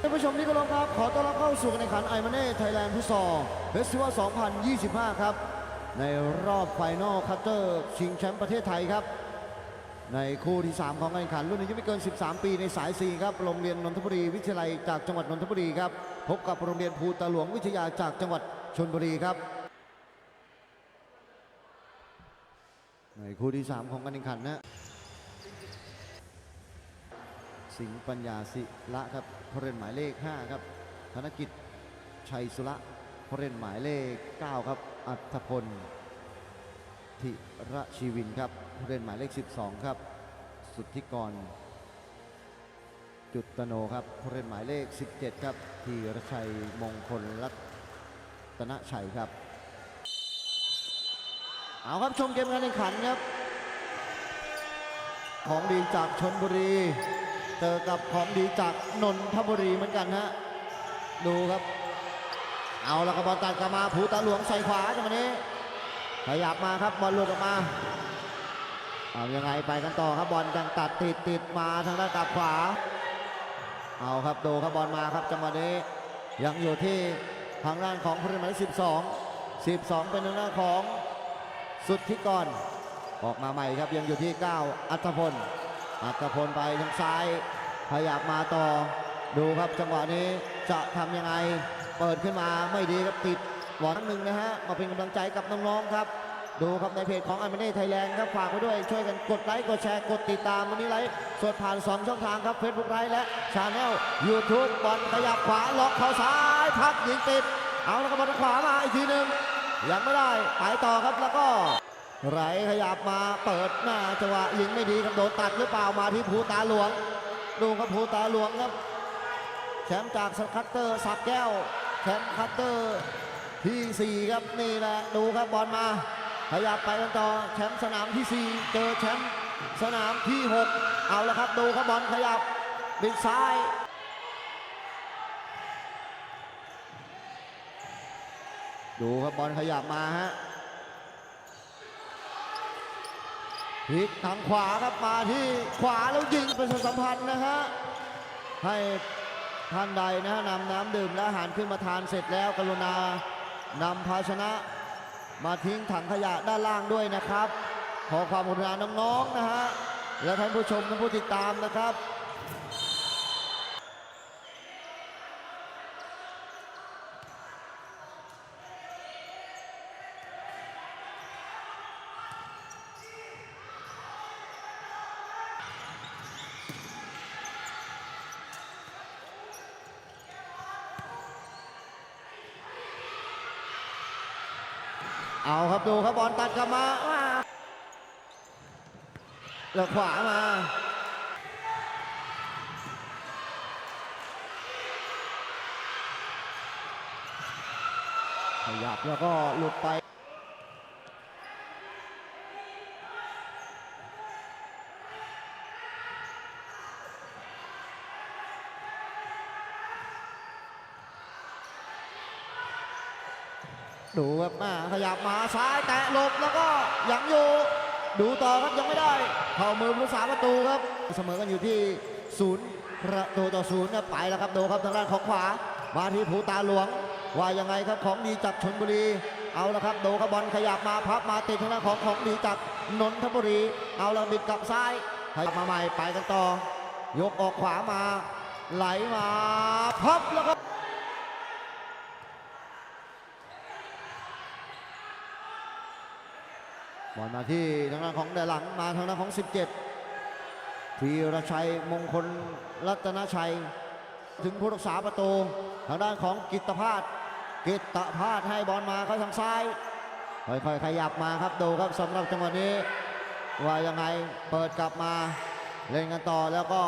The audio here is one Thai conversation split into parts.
ท่านผู้ชมที่เคารพครับ ขอต้อนรับเข้าสู่การแข่งขันไอมาเน่ไทยแลนด์ฟุตซอลเฟสติวัล2025 ครับ ในรอบไฟนอลคัตเตอร์ชิงแชมป์ประเทศไทยครับ ในคู่ที่ 3 ของการแข่งขัน รุ่นอายุไม่เกิน 13 ปีในสาย 4 ครับ โรงเรียนนนทบุรีวิทยาลัยจากจังหวัดนนทบุรีครับ พบกับโรงเรียนภูตาหลวงวิทยาจากจังหวัดชลบุรีครับ ในคู่ที่ 3 ของการแข่งขันนะ สิงห์ปัญญาศิละครับผู้เล่นหมายเลข 5 ครับ ธนกิจชัยสุระผู้เล่นหมายเลข 9 ครับ อัธพลธิระชีวินครับผู้เล่นหมายเลข 12 ครับ สุทธิกร จุตโนครับผู้เล่นหมายเลข 17 ครับธีรชัยมงคลรัตนชัยครับ เอาครับชมเกมการแข่งขันครับ ของดีจากชนบุรี เจอกับของดีจากนนทบุรีเหมือนกันฮะดูครับ เอาล้วก็บอลตัดกลับมาภูตาหลวงใส่ขวาจังหวะนี้ขยับมาครับบอลหลุดออกมาเอายังไงไปกันต่อครับบอลยังตัดติดติดมาทางด้านกลับขวา เอาครับดูครับบอลมาครับจังหวะนี้ยังอยู่ที่ทางด้านของผู้เล่นหมายเลข12 12 เป็นทางด้านของสุทธิกรออกมาใหม่ครับยังอยู่ที่ 9 อัตพล อัตพลไปทางซ้ายขยับมาต่อ ดูครับจังหวะนี้จะทำยังไง เปิดขึ้นมาไม่ดีครับติดบอลหนึ่งนะฮะ มาเป็นกำลังใจกับน้องๆครับ ดูครับในเพจของอันเมเน่ไทยแลนด์ครับฝากไว้ด้วยช่วยกันกดไลค์กดแชร์กดติดตามวันนี้ไลฟ์สดผ่าน 2 ช่องทางครับ Facebook ไลฟ์และชาแนล YouTube บอลขยับขวาล็อกเข้าซ้ายพักยิงติด เอาแล้วก็บอลขวามาอีกทีหนึ่งยังไม่ได้ไปต่อครับแล้วก็ ไหลขยับมาเปิดหน้าจังหวะยิงไม่ดีครับโดนตัดหรือเปล่ามาที่ภูตาหลวง ดูครับภูตาหลวงครับแชมป์จากสคัตเตอร์สักแก้วแชมป์คัตเตอร์ที่ 4 ครับนี่แหละดูครับบอลมา ขยับไปกันต่อแชมป์สนามที่ 4 เจอแชมป์สนามที่ 6 เอาละครับดูครับบอลขยับบิดซ้ายดูครับบอลขยับมาฮะ พลิกทางขวาครับมาที่ขวาแล้วยิงเป็นสัมพันธ์นะฮะให้ท่านใดนะฮะนำน้ำดื่มและอาหารขึ้นมาทานเสร็จแล้วกรุณานำภาชนะ มาทิ้งถังขยะด้านล่างด้วยนะครับ ขอความกรุณาน้องๆนะฮะและท่านผู้ชมท่านผู้ติดตามนะครับ เอาครับดูครับบอลตัดกลับมาว้าแล้วขวามาขยับแล้วก็หลุดไป ดูครับมาขยับมาซ้ายแตะหลบแล้วก็ยังอยู่ดูต่อครับยังไม่ได้ เข้ามือผู้สาประตูครับ เสมอกันอยู่ที่ศูนย์ประตูต่อศูนย์ครับไปแล้วครับดูครับทางด้านของขวามาที่ภูตาหลวง ว่ายังไงครับของดีจากชนบุรี เอาละครับดูครับบอลขยับมาพับมาติดทางด้านของของดีจากนนทบุรี เอาละบิดกลับซ้ายขยับมาใหม่ไปกันต่อ ยกออกขวามา ไหลมาพับแล้วก็บ อลมาที่ทางด้านของแดนหลังมาทางด้านของ 17ธีรชัยมงคลรัตนชัย ถึงผู้รักษาประตู ทางด้านของกิตภาสกิตภาสให้บอลมาเข้าทางซ้ายค่อยๆขยับมาครับดูครับสำหรับจังหวะนี้ ว่ายังไงเปิดกลับมา เล่นกันต่อแล้วก็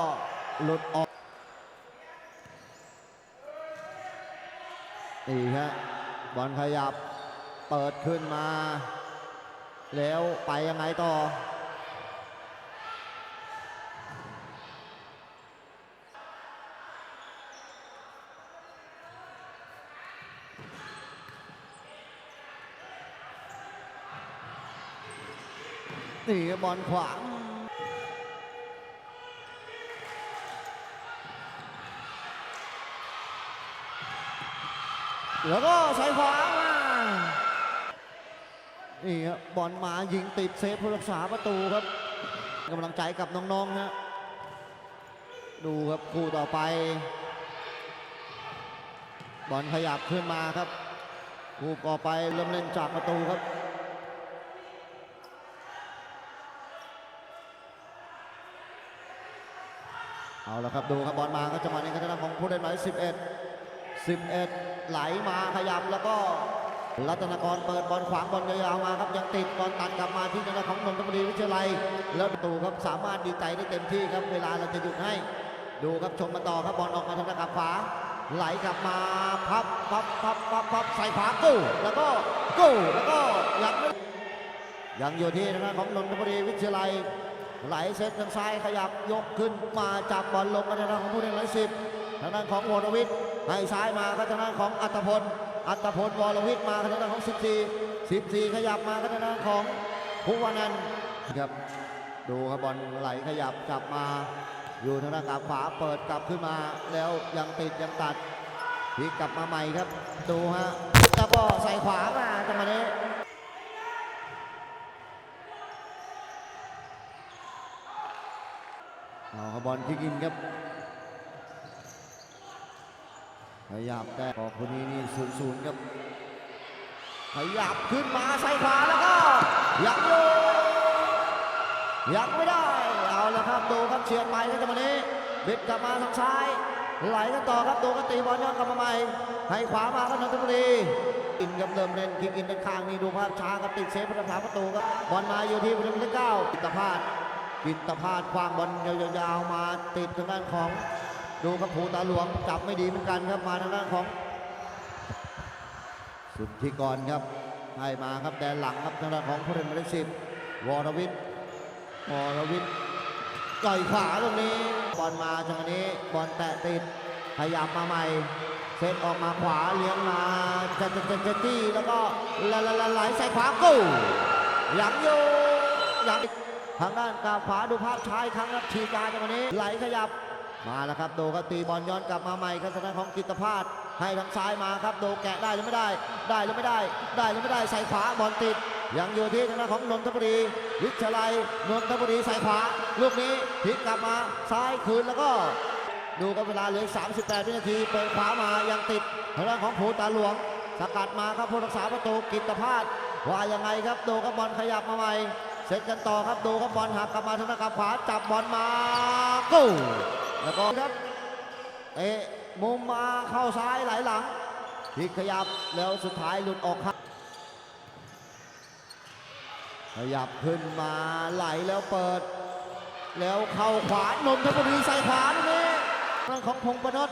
หลุดออกนี่ฮะบอลขยับเปิดขึ้นมา แล้วไปยังไงต่อ นี่บอลขวางแล้วก็ใส่ขวามา นี่ครับบอลมายิงติดเซฟผู้รักษาประตูครับกำลังใจกับน้องๆนะดูครับคู่ต่อไป บอลขยับขึ้นมาครับคู่ต่อไปเริ่มเล่นจากประตูครับเอาละครับดูครับบอลมาก็จังหวะนี้ก็จะนำของผู้เล่นหมายเลข11 11 ไหลมาขยับแล้วก็ รัตนกรเปิดบอลขวางบอลยาวๆมาครับยังติดบอลตัดกลับมาที่ทางด้านของนนทบุรีวิทยาลัย แล้วประตูครับสามารถดีใจได้เต็มที่ครับเวลาเราจะหยุดให้ ดูครับชมมาต่อครับบอลออกมาทางด้านขวาไหลกลับมาพับพับพับพับพับใส่ขากู้แล้วก็กู้แล้วก็ยังไม่ยังอยู่ที่ทางด้านของนนทบุรีวิทยาลัย ไหลเซตทางซ้ายขยับยกขึ้นมาจับบอลลงมาทางด้านของผู้เล่นหมายสิบทางด้านของวรวิทย์ให้ซ้ายมาก็ทางด้านของอัตพล อัตพลวรวิทย์มาทางด้นของ 14 14 ขยับมาก็ทางด้นของภูวานันท์ครับดูครับบอลไหลขยับกลับมา อยู่ทางด้านขวาเปิดกลับขึ้นมา แล้วยังติดยังตัดพลิกกลับมาใหม่ครับ ดูฮะแล้วก็ใส่ขวามาจังหวะนี้เอาครับบอลคิกอินครับ ขยับแต่ออกคนนี้นี่ศูนย์ศูนย์ครับ ขยับขึ้นมาใส่ขวาแล้วก็ยังอยู่ยังไม่ได้ เอาละครับดูครับเฉียดไปครับจังหวะนี้บิดกลับมาทางซ้าย ไหลกันต่อครับดูกันตีบอลย้อนกลับมาใหม่ ให้ขวามาครับนนทบุรีอินกับเริ่มเล่นคิกอินด้านข้างนี่ดูภาพช้าครับติดเซฟผู้รักษาประตูครับบอลมาอยู่ที่ผู้เล่นหมายเลขเก้าปิตพาดกิตภาสควางบอลยาวๆมาติดทางด้านของ ดูครับภูตาหลวงจับไม่ดีเหมือนกันครับมาทางด้านของ สุทธิกรครับให้มาครับแดนหลังครับทางด้านของผู้เล่นหมายเลขสิบวรวิทย์วรวิทย์ต่อยขวาตรงนี้บอลมาจังหวะนี้บอลแตะติดขยับมาใหม่เซตออกมาขวาเลี้ยงมาจะจะจะจะจี้แล้วก็ละละละไหลใส่ขวากู้ยังอยู่ยังทางด้านกาขวาดูภาพชาอีกครั้งครับฉีการจังหวะนี้ไหลขยับ มาแล้วครับโดูครับตีบอลย้อนกลับมาใหม่ครับทางด้านของกิตภาสให้ทางซ้ายมาครับโดแกะได้หรือไม่ได้ ได้หรือไม่ได้ ได้หรือไม่ได้ใส่ขวาบอลติด ยังอยู่ที่ทางด้านของนนทบุรี วิทยาลัยนนทบุรีใส่ขวาลูกนี้พลิกกลับมาซ้ายคืนแล้วก็ ดูกับเวลาเหลือ 38 วินาทีเปิดขวามายังติดทางด้านของภูตาหลวงสกัดมาครับผู้รักษาประตูกิตภาสว่ายังไงครับโดกับบอลขยับมาใหม่เซตกันต่อครับโดูครับบอลหักกลับมาทางด้านขวาจับบอลมากู้ แล้วก็ครับเตะมุมมาเข้าซ้ายไหลหลังพลิกขยับแล้วสุดท้ายหลุดออกครับขยับขึ้นมาไหลแล้วเปิด แล้วเข้าขวานนทบุรีใส่ขวาตรงนี้เรื่องของพงประนด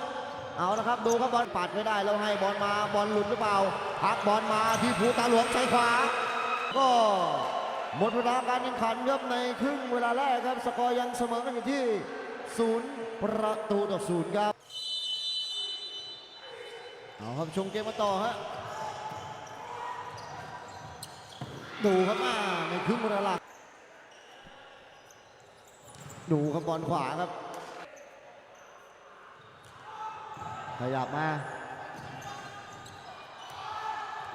เอาละครับดูครับบอลปัดไม่ได้แล้วให้บอลมาบอลหลุดหรือเปล่าพักบอลมาที่ภูตาหลวงใส่ขวา ก็หมดเวลาการแข่งขันครับในครึ่งเวลาแรกครับสกอร์ยังเสมอกันอยู่ที่ ศูนย์ประตูต่อศูนย์ครับ เอาครับชมเกมมาต่อฮะ ดูครับมาในครึ่งเวลาหลักดูครับบอลขวาครับ ขยับมา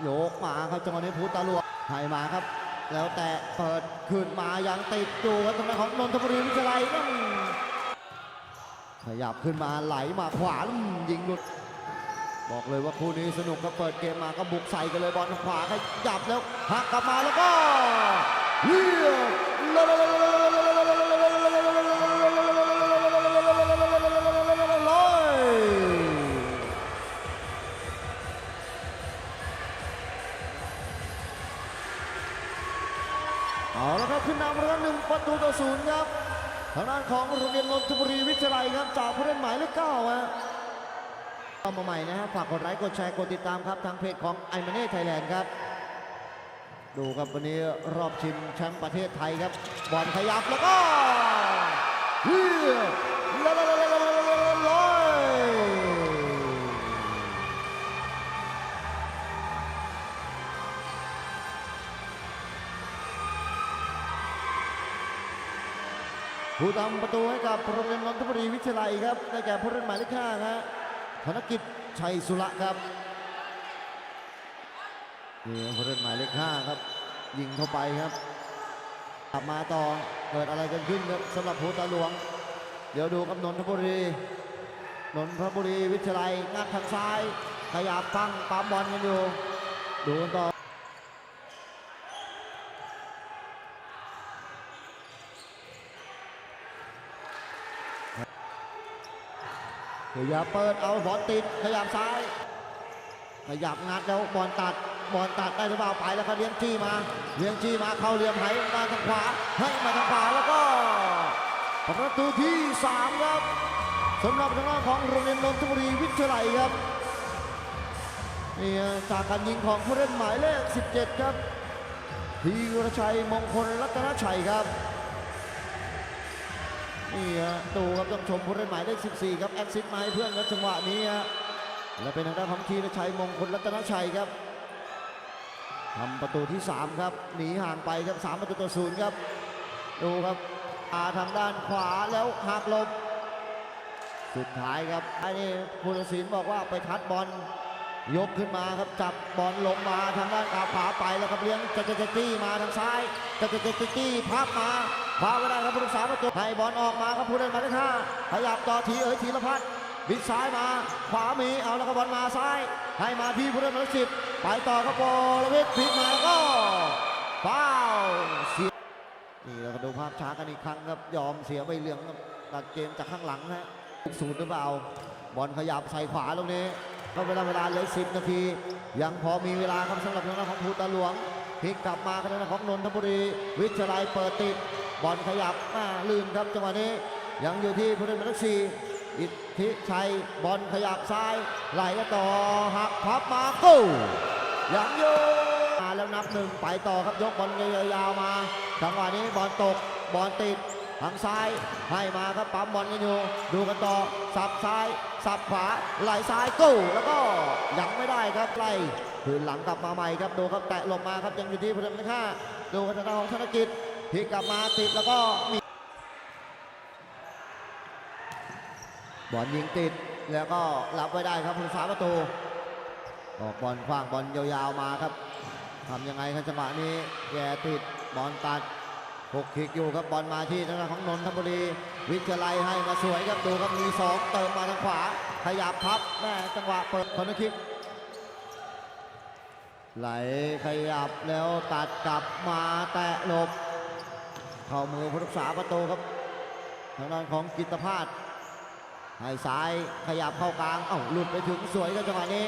โยกมาครับจังหวะนี้ภูตาหลวงให้มาครับ แล้วแต่เปิดขึ้นมายังติดอยู่ครับทางด้นของนนทบุรีวิทยาลัยอืม ขยับขึ้นมาไหลมาขวาอืมยิงหลุด บอกเลยว่าคู่นี้สนุกครับเปิดเกมมาก็บุกใส่กันเลยบอลขวาขยับแล้วหักกลับมาแล้วก็เฮียลอยเอาละครับขึ้นนำเรื่องหนึ่งประตูต่อศูนย์ครับ ทางด้านของโรงเรียนนนทบุรีวิทยาลัยครับจากผู้เล่นหมายเลขเก้าฮะเข้ามาใหม่นะฮะฝากกดไลค์กดแชร์กดติดตามครับทางเพจของไอมาเน่ไทยแลนด์ครับ ดูครับวันนี้รอบชิงแชมป์ประเทศไทยครับบอลขยับแล้วก็เฮีย ผู้ทำประตูให้กับโรงเรียนนนทบุรีวิทยาลัยครับได้แก่ผู้เล่นหมายเลขห้าครับธนกิจชัยสุระครับนี่ผู้เล่นหมายเลขห้าครับ ยิงเข้าไปครับกลับมาต่อเกิดอะไรกันขึ้นครับสำหรับภูตาหลวง เดี๋ยวดูกับนนทบุรีนนทบุรีวิทยาลัยงัดทางซ้าย ขยับตั้งปั๊มบอลกันอยู่ดูกันต่อ ขยับเปิดเอาบอลติดขยับซ้าย ขยับงัดแล้วบอลตัดบอลตัดได้หรือเปล่าไปแล้วก็เลี้ยงจี้มาเลี้ยงจี้มาเข้าเหลี่ยมไหมาทางขวาให้มาทางขวาแล้วก็ประตูที่สามครับสำหรับทางด้านของโรงเรียนนนทบุรีวิทยาลัยครับนี่จากการยิงของผู้เล่นหมายเลข 17 ครับธีรชัยมงคลรัตนชัยครับ นี่ฮะดูครับต้องชมผู้เล่นหมายเลข14 ครับแอคซิสมาให้เพื่อนครับจังหวะนี้ฮะและเป็นทางด้านของธีรชัยมงคลรัตนชัยครับทำประตูที่ 3 ครับ หนีห่างไปครับ 3 ประตูต่อศูนย์ครับ ดูครับอาทางด้านขวาแล้วหักลบ สุดท้ายครับไอ้นี่ผู้ตัดสินบอกว่าไปทัดบอลยกขึ้นมาครับจับบอลลงมาทางด้านขาขวาไปแล้วครับเลี้ยงจะจะจะจี้มาทางซ้ายจะจะจะจะจี้พับมา คว้าไม่ได้ครับผู้รักษาประตูให้บอลออกมาครับผู้เล่นหมายเลขห้าขยับต่อทีเอ๋ยทีละพัดบิดซ้ายมาขวามีเอาแล้วก็บอลมาซ้าย ให้มาที่ผู้เล่นหมายเลขสิบไปต่อครับบอลวิทย์พลิกมาแล้วก็ฟาวเสียนี่เราก็ดูภาพช้ากันอีกครั้งครับยอมเสียใบเหลืองครับตัดเกมจากข้างหลังฮะศูนย์หรือเปล่าบอลขยับใส่ขวาตรงนี้ก็เวลาเวลาเหลือ10นาที ยังพอมีเวลาครับสำหรับทางด้านของภูตาหลวงพลิกกลับมาทางด้านของนนทบุรี วิทยาลัยเปิดติด บอลขยับอ่าลื่นครับจังหวะนี้ ยังอยู่ที่ผู้เล่นหมายเลขสี่อิทธิชัยบอลขยับซ้ายไหลต่อหักพับมากู้ยังอยู่มาแล้วนับหนึ่งไปต่อครับยกบอลยาวมาจังหวะนี้บอลตกบอลติดทางซ้ายให้มาครับปั๊มบอลกันอยู่ ดูกันต่อสับซ้ายสับขวาไหลซ้ายกู้แล้วก็ยังไม่ได้ครับไล่คืนหลังกลับมาใหม่ครับดูครับแตะหลบมาครับยังอยู่ที่พลังค่าดูกันทางด้านของธนกิจ พลิกกลับมาติดแล้วก็มีบอลยิงติดแล้วก็รับไว้ได้ครับผู้สาประตู ออกบอลขว้างบอลยาวๆมาครับทำยังไงครับจังหวะนี้แย่ติดบอลตัดหกคิกอยู่ครับบอลมาที่ทางด้านของนนทบุรี วิทยาลัยให้มาสวยครับดูครับมีสองเติมมาทางขวา ขยับพับแม่จังหวะเปิดคอนคิกไหลขยับแล้วตัดกลับมาแตะหลบ เข้ามือผู้รักษาประตูครับ ทางด้านของกิตภาสให้ซ้ายขยับเข้ากลาง เอ้าหลุดไปถึงสวยครับจังหวะนี้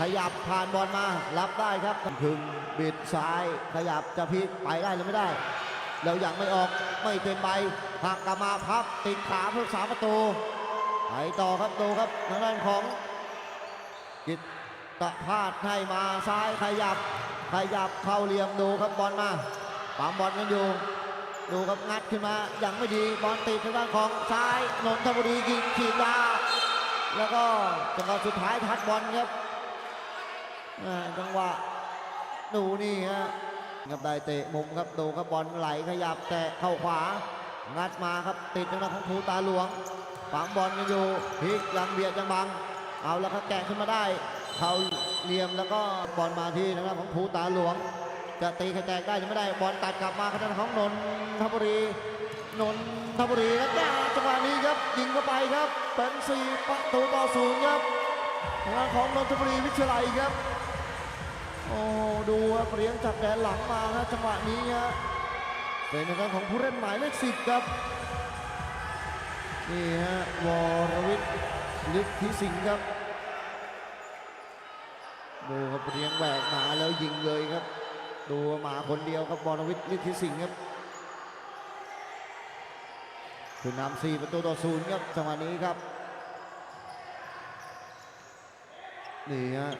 ขยับผ่านบอลมา รับได้ครับถึงบิดซ้ายขยับจะพลิกไปได้หรือไม่ได้แล้วยังไม่ออกไม่เต็มใบหักกลับมาพับติดขาผู้รักษาประตูไปต่อครับดูครับทางด้านของกิตตะพาดให้มาซ้ายขยับขยับเข้าเหลี่ยมดูครับบอลมาปั๊มบอลกันอยู่ ดูครับงัดขึ้นมายังไม่ดีบอลติดทางด้านของซ้ายนนทบุรียิงขีดยาแล้วก็จังหวะสุดท้ายทัดบอลครับจังหวะดูนี่ฮะครับได้เตะมุมครับดูครับบอลไหลขยับแตะเข้าขวา งัดมาครับติดทางด้านของภูตาหลวงฝังบอลกันอยู่พลิกยังเบียดยังบัง เอาแล้วครับแกะขึ้นมาได้เขาเหลี่ยมแล้วก็บอลมาที่ทางด้านของภูตาหลวง จะตีใครแตกได้หรือไม่ได้บอลตัดกลับมาทางด้านของนนทบุรีนนทบุรีแล้วจ้าจังหวะนี้ครับยิงเข้าไปครับเป็นสี่ประตูต่อศูนย์ครับทางด้านของนนทบุรีวิทยาลัยครับโอ้ดูครับเลี้ยงจากแดนหลังมาฮะจังหวะนี้ฮะเป็นทางด้านของผู้เล่นหมายเลขสิบครับนี่ฮะวรวิทย์ฤทธิสิงห์ครับดูครับเลี้ยงแหวกมาแล้วยิงเลยครับ ดูมาคนเดียวครับวรวิทย์ฤทธิสิงห์ครับคือนำสี่ประตูต่อศูนย์ครับจังหวะนี้ครับนี่ฮะ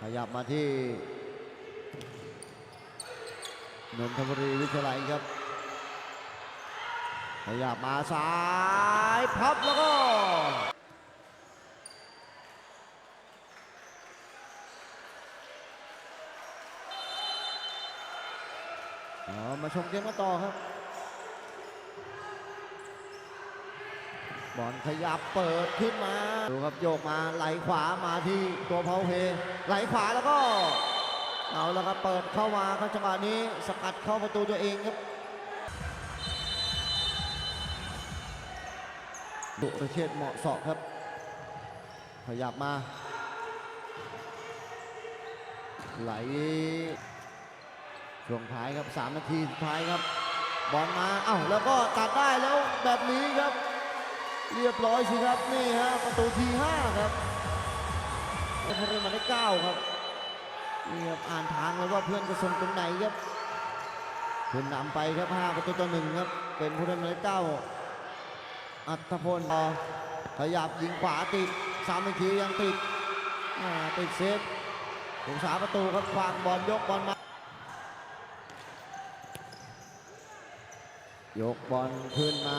ขยับมาที่นนทบุรีวิทยาลัยครับขยับมาซ้ายพับแล้วก็ เอา มาชมเกมกันต่อครับบอลขยับเปิดขึ้นมา ดูครับโยกมาไหลขวามาที่ตัวเพาเพไหลขวาแล้วก็ เอาแล้วครับเปิดเข้ามาครับจังหวะนี้สกัดเข้าประตูตัวเองครับดุประเชษเหมาะสาะครับ ขยับมา ไหล ช่วงท้ายครับ 3 นาทีสุดท้ายครับ บอลมาเอ้าแล้วก็ตัดได้แล้วแบบนี้ครับ เรียบร้อยสิครับนี่ฮะประตูที5ครับแล้วเขาเล่นมาได้ 9 ครับนี่ครับอ่านทางเลยว่าเพื่อนจะส่งตรงไหนครับขึ้นนำไปครับ 5 ประตูต่อหนึ่งครับ เป็นผู้เล่นหมายเลขเก้าอัตพลต่อขยับยิงขวาติดสามนาทียังติดติดเซฟถึงสาประตูครับวางบอลยกบอลมา ยกบอลขึ้นมา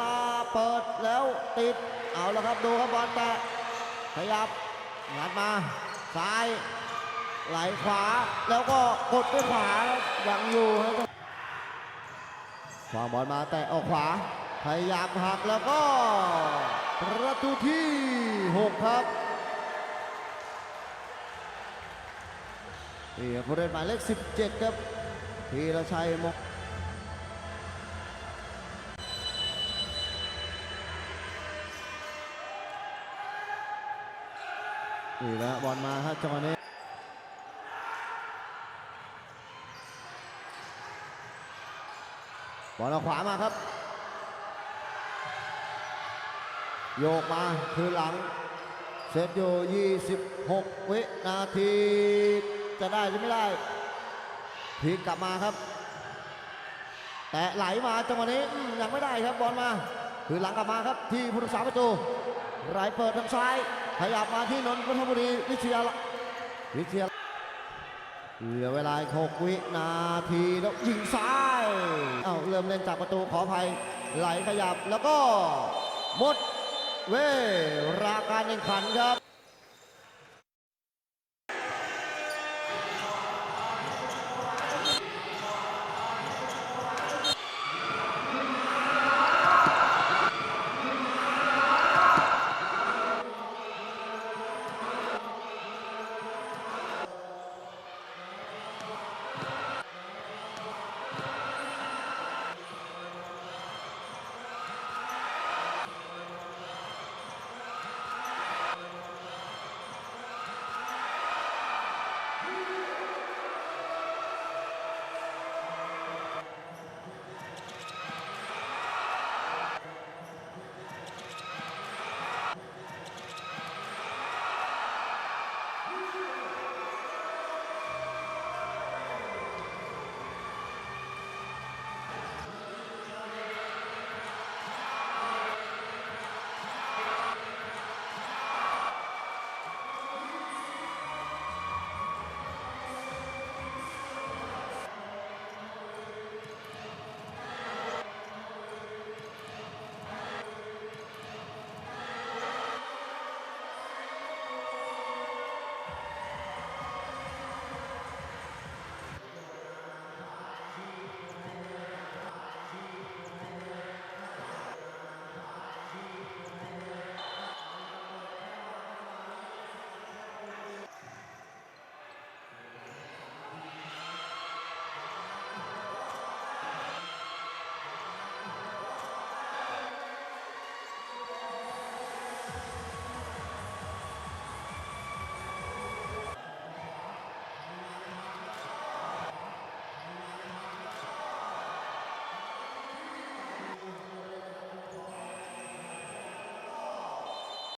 มาเปิดแล้วติด เอาแล้วครับดูครับบอลแตะขยับงัดมา ซ้าย ไหลขวาแล้วก็กดด้วยขวายังอยู่ครับวางบอลมาแตะออกขวา พยายามหักแล้วก็ ประตูที่ 6 ครับนี่ครับผู้เล่นหมายเลข 17 ครับธีรชัยมงนี่แหละบอลมาครับจังหวะนี้บอลเอาขวามาครับ โยกมาคือหลังเซตอยู่ 26 วินาที จะได้หรือไม่ได้พลิกกลับมาครับ แต่ไหลมาจังหวะนี้ยังไม่ได้ครับบอลมาคือหลังกลับมาครับที่ผู้รักษาประตูไหลเปิดทางซ้ายขยับมาที่นนทบุรีวิทยาลัยวิทยาลัยเหลือเวลาอีก6วินาทีแล้วยิงซ้าย เอ้าเริ่มเล่นจากประตูขออภัยไหลขยับแล้วก็หมด เวราการแข่งขันครับ